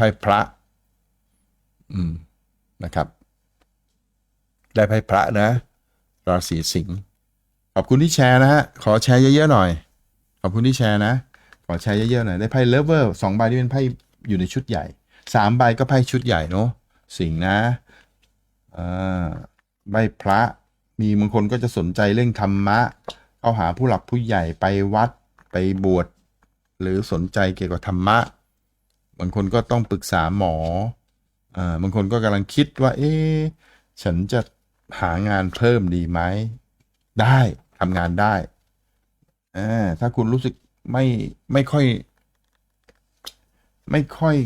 ไพ่พระ อืมนะครับ ได้ไพ่พระนะราศีสิงห์ขอบคุณที่แชร์นะฮะขอแชร์เยอะๆหน่อย ขอบคุณที่แชร์นะ ขอแชร์เยอะๆหน่อยได้ไพ่เลเวอร์สองใบที่เป็นไพ่อยู่ในชุดใหญ่สามใบก็ไพ่ชุดใหญ่เนาะสิงห์นะอ่าใบพระมีบางคนก็จะสนใจเรื่องธรรมะ เข้าหาผู้หลักผู้ใหญ่ไปวัดไปบวชหรือสนใจเกี่ยวกับธรรมะ บางคนก็ต้องปรึกษาหมออ่าบางคนก็กำลังคิดว่า เอ๊ฉันจะหางานเพิ่มดีไหม ได้ทำงานได้อ่าถ้าคุณรู้สึกไม่ไม่ค่อย ไม่ค่อย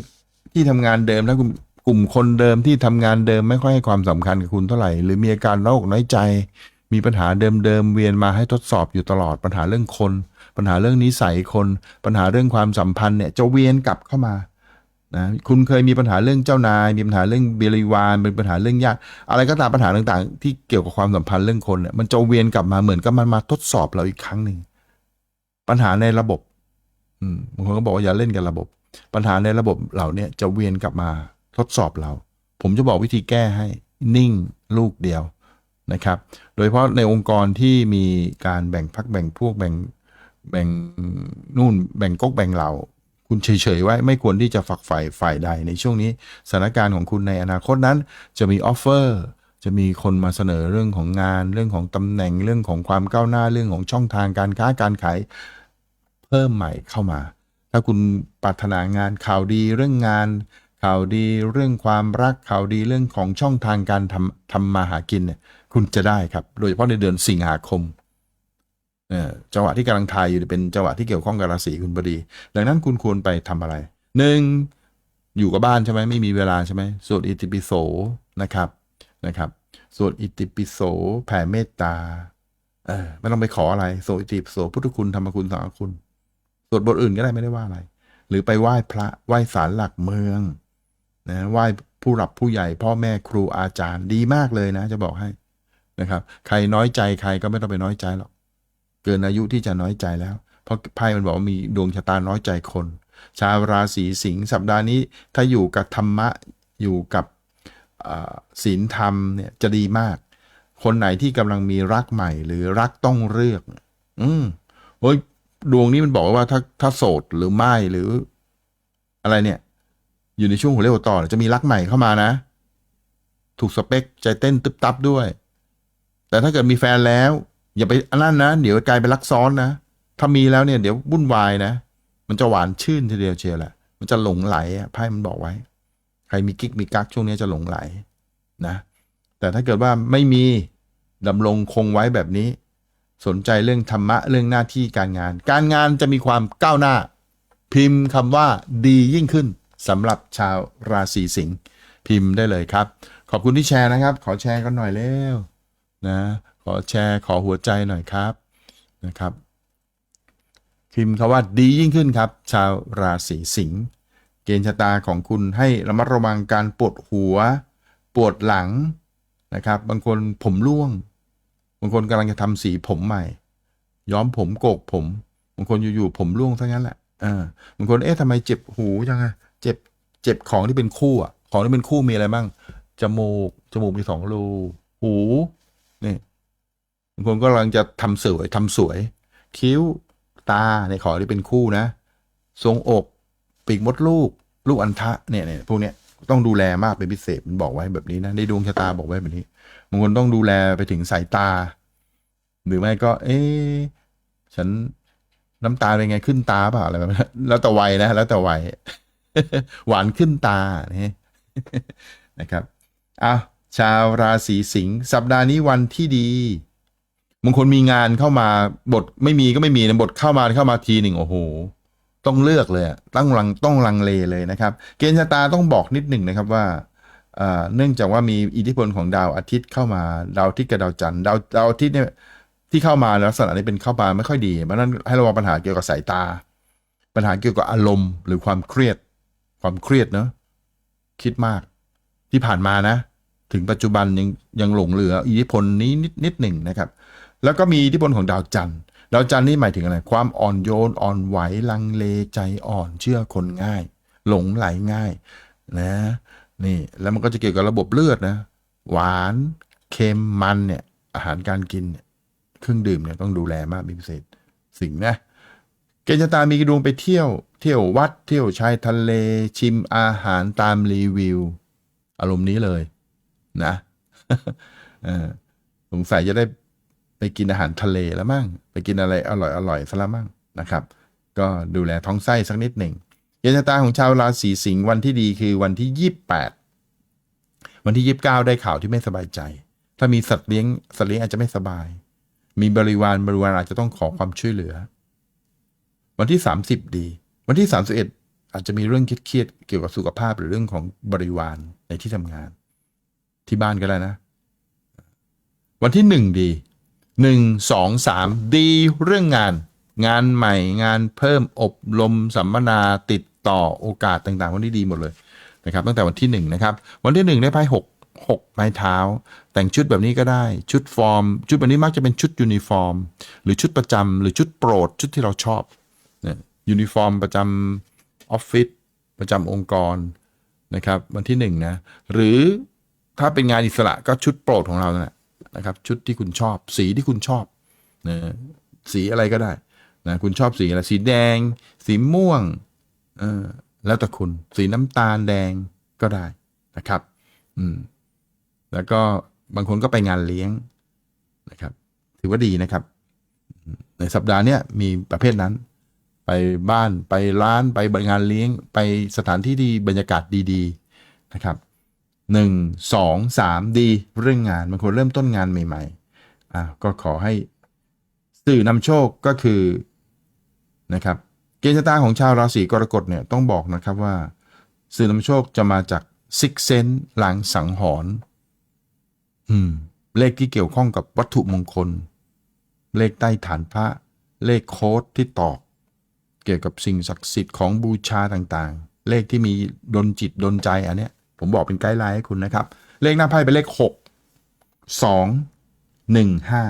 ที่ทำงานเดิมถ้าคุณกลุ่มคนเดิมที่ทำงานเดิมไม่ค่อยให้ความสำคัญกับคุณเท่าไหร่ หรือมีอาการน้อยอกน้อยใจ มีปัญหาเดิมๆเวียนมาให้ทดสอบอยู่ตลอดปัญหาเรื่องคน ปัญหาเรื่องนิสัยคน ปัญหาเรื่องความสัมพันธ์เนี่ยจะเวียนกลับเข้ามา นะคุณเคยมีปัญหาเรื่องเจ้านาย มีปัญหาเรื่องบริวารเป็นปัญหาเรื่องญาติอะไรก็ตามปัญหาต่างๆ ที่เกี่ยวกับความสัมพันธ์เรื่องคนเนี่ยมันจะเวียนกลับมาเหมือนกับมันมาทดสอบเราอีกครั้งหนึ่งปัญหาในระบบ อืมบางคนก็บอกว่าอย่าเล่นกับระบบ ปัญหาในระบบเหล่านี้จะเวียนกลับมาทดสอบเรา ผมจะบอกวิธีแก้ให้นิ่งลูกเดียวนะครับ โดยเฉพาะในองค์กรที่มีการแบ่งพักแบ่งพวกแบ่งแบ่งนู่นแบ่งก๊กแบ่งเหล่า คุณเฉยๆไว้ไม่ควรที่จะฝักใฝ่ฝ่ายใด ในช่วงนี้สถานการณ์ของคุณในอนาคตนั้น จะมีออฟเฟอร์จะมีคนมาเสนอเรื่องของงาน เรื่องของตำแหน่งเรื่องของความก้าวหน้าเรื่องของช่องทางการค้าการขายเพิ่มใหม่เข้ามา ถ้าคุณปรารถนางานข่าวดีเรื่องงาน ข่าวดีเรื่องความรักข่าวดีเรื่องของช่องทางการทำทำมาหากินเนี่ยคุณจะได้ครับ โดยเฉพาะในเดือนสิงหาคม จังหวะที่กำลังทายอยู่เป็นจังหวะที่เกี่ยวข้องกับราศีคุณพอดี ดังนั้นคุณควรไปทำอะไรหนึ่งอยู่กับบ้านใช่ไหมไม่มีเวลาใช่ไหมสวดอิติปิโสนะครับนะครับสวดอิติปิโสแผ่เมตตาเออไม่ต้องไปขออะไรสวดอิติปิโสพุทธคุณธรรมคุณสังฆคุณสวดบทอื่นก็ได้ไม่ได้ว่าอะไร หรือไปไหว้พระไหว้ศาลหลักเมืองนะไหว้ผู้หลักผู้ใหญ่พ่อแม่ครูอาจารย์ดีมากเลยนะ จะบอกให้นะครับ ใครน้อยใจใครก็ไม่ต้องไปน้อยใจหรอก เกินอายุที่จะน้อยใจแล้ว เพราะไพ่มันบอกว่ามีดวงชะตาน้อยใจคน ชาวราศีสิงห์สัปดาห์นี้ ถ้าอยู่กับธรรมะอยู่กับศีลธรรมเนี่ยจะดีมาก คนไหนที่กำลังมีรักใหม่ หรือรักต้องเลือก อืมโอ้ยดวงนี้มันบอกว่าถ้าถ้าโสดหรือไม่หรือ อะไรเนี่ย อยู่ในช่วงหัวเรียวหัวต่อจะมีรักใหม่เข้ามานะ ถูกสเปคใจเต้นตึบตับด้วย แต่ถ้าเกิดมีแฟนแล้ว อย่าไปอันนั้นนะ เดี๋ยวกลายเป็นรักซ้อนนะ ถ้ามีแล้วเนี่ยเดี๋ยววุ่นวายนะ มันจะหวานชื่นทีเดียวเชียวแหละ มันจะหลงไหลอะไพ่มันบอกไว้ ใครมีกิ๊กมีกักช่วงนี้จะหลงไหลนะ แต่ถ้าเกิดว่าไม่มีดำรงคงไว้แบบนี้ สนใจเรื่องธรรมะเรื่องหน้าที่การงาน การงานจะมีความก้าวหน้า พิมพ์คำว่าดียิ่งขึ้นสำหรับชาวราศีสิงห์พิมพ์ได้เลยครับ ขอบคุณที่แชร์นะครับ ขอแชร์กันหน่อยเร็วนะ ขอแชร์ขอหัวใจหน่อยครับนะครับพิมพ์คำว่าดียิ่งขึ้นครับ ชาวราศีสิงห์เกณฑ์ชะตาของคุณให้ระมัดระวังการปวดหัว ปวดหลังนะครับ บางคนผมร่วง บางคนกำลังจะทำสีผมใหม่ ย้อมผมโกกผม บางคนอยู่ๆผมร่วงซะงั้นแหละอ่าบางคนเอ๊ะทำไมเจ็บหูจังอะเจ็บเจ็บของที่เป็นคู่อะของที่เป็นคู่มีอะไรบ้างจมูกจมูกมีสองรู หูนี่ บางคนก็กำลังจะทำสวยทำสวย คิ้วตาในขอที่เป็นคู่นะ ทรงอกปีกมดลูก ลูกอัณฑะเนี่ยเนี่ยพวกเนี้ยต้องดูแลมากเป็นพิเศษมันบอกไว้แบบนี้นะในดวงชะตาบอกไว้แบบนี้บางคนต้องดูแลไปถึงสายตา หรือไม่ก็ เอ๊ฉันน้ำตาเป็นไงขึ้นตาเปล่าอะไรแบบนั้นแล้วแต่วัยนะแล้วแต่วัยหวานขึ้นตาเนี่ยนะครับอะชาวราศีสิงห์สัปดาห์นี้วันที่ดี บางคนมีงานเข้ามาบทไม่มีก็ไม่มีนะบทเข้ามาเข้ามาทีหนึ่งโอ้โห ต้องเลือกเลยต้องลังต้องลังเลเลยนะครับ เกณฑ์ชะตาต้องบอกนิดหนึ่งนะครับว่าเนื่องจากว่ามีอิทธิพลของดาวอาทิตย์เข้ามาดาวอาทิตย์กับดาวจันทร์ดาวดาวอาทิตย์เนี่ยที่เข้ามาลักษณะนี้เป็นเข้ามาไม่ค่อยดีเพราะนั้นให้ระวังปัญหาเกี่ยวกับสายตา ปัญหาเกี่ยวกับอารมณ์ หรือความเครียด ความเครียดเนอะคิดมากที่ผ่านมานะ ถึงปัจจุบันยังยังหลงเหลืออิทธิพลนี้นิดนิดหนึ่งนะครับ แล้วก็มีอิทธิพลของดาวจันทร์ดาวจันทร์นี่หมายถึงอะไร ความอ่อนโยนอ่อนไหวลังเลใจอ่อนเชื่อคนง่าย หลงไหลง่ายนะนี่แล้วมันก็จะเกี่ยวกับระบบเลือดนะ หวานเค็มมันเนี่ยอาหารการกินเนี่ยเครื่องดื่มเนี่ยต้องดูแลมากเป็นพิเศษสิ่งนะเกณฑ์ชะตามีดวงไปเที่ยว เที่ยววัดเที่ยวชายทะเลชิมอาหารตามรีวิว อารมณ์นี้เลยนะสงสัยจะได้ ไปกินอาหารทะเลแล้วมั่ง ไปกินอะไรอร่อยอร่อยซะล้วมั่งนะครับ ก็ดูแลท้องไส้สักนิดหนึ่งเกณฑ์ชะตาของชาวราศีสิงห์วันที่ดีคือวันที่ยี่แปดวันที่ยี่บเก้าได้ข่าวที่ไม่สบายใจ ถ้ามีสัตว์เลี้ยงสัตว์เลี้ยงอาจจะไม่สบาย มีบริวารบริวารอาจจะต้องขอความช่วยเหลือ วันที่ 30 ดี วันที่ 31 อาจจะมีเรื่องเครียดเกี่ยวกับสุขภาพหรือเรื่องของบริวารในที่ทำงาน ที่บ้านก็ได้นะ วันที่ 1 ดี 1 2 3 ดีเรื่องงาน งานใหม่งานเพิ่มอบรมสัมมนาติดต่อโอกาสต่างๆวันนี้ดีหมดเลยนะครับตั้งแต่วันที่ 1 นะครับ วันที่ 1 ได้ไพ่6 6ไม้เท้า แต่งชุดแบบนี้ก็ได้ชุดฟอร์ม ชุดแบบนี้มักจะเป็นชุดยูนิฟอร์ม หรือชุดประจำหรือชุดโปรดชุดที่เราชอบเนี่ยยูนิฟอร์มประจำออฟฟิศประจำองค์กรนะครับ วันที่หนึ่งนะหรือถ้าเป็นงานอิสระก็ชุดโปรดของเรานั่นแหละ นะครับชุดที่คุณชอบ สีที่คุณชอบนะสีอะไรก็ได้นะคุณชอบสีอะไรสีแดง สีม่วงเออแล้วแต่คุณสีน้ำตาลแดงก็ได้นะครับ อืม แล้วก็บางคนก็ไปงานเลี้ยงนะครับ ถือว่าดีนะครับ ในสัปดาห์เนี้ยมีประเภทนั้น ไปบ้านไปร้านไปงานเลี้ยง ไปสถานที่ที่บรรยากาศดี ๆ นะครับ หนึ่งสองสามดีเรื่องงานบางคนเริ่มต้นงานใหม่ๆอ่าก็ขอให้สื่อนำโชคก็คือนะครับเกณฑ์ชะตาของชาวราศีกรกฎเนี่ยต้องบอกนะครับว่า สื่อนำโชคจะมาจากซิกเซนหลังสังหรณ์อืม เลขที่เกี่ยวข้องกับวัตถุมงคล เลขใต้ฐานพระ เลขโค้ดที่ตอก เกี่ยวกับสิ่งศักดิ์สิทธิ์ของบูชาต่างๆ เลขที่มีดนจิตดนใจอันเนี้ย ผมบอกเป็นไกด์ไลน์ให้คุณนะครับ เลขหน้าไพ่เป็นเลขหกสองหนึ่งห้า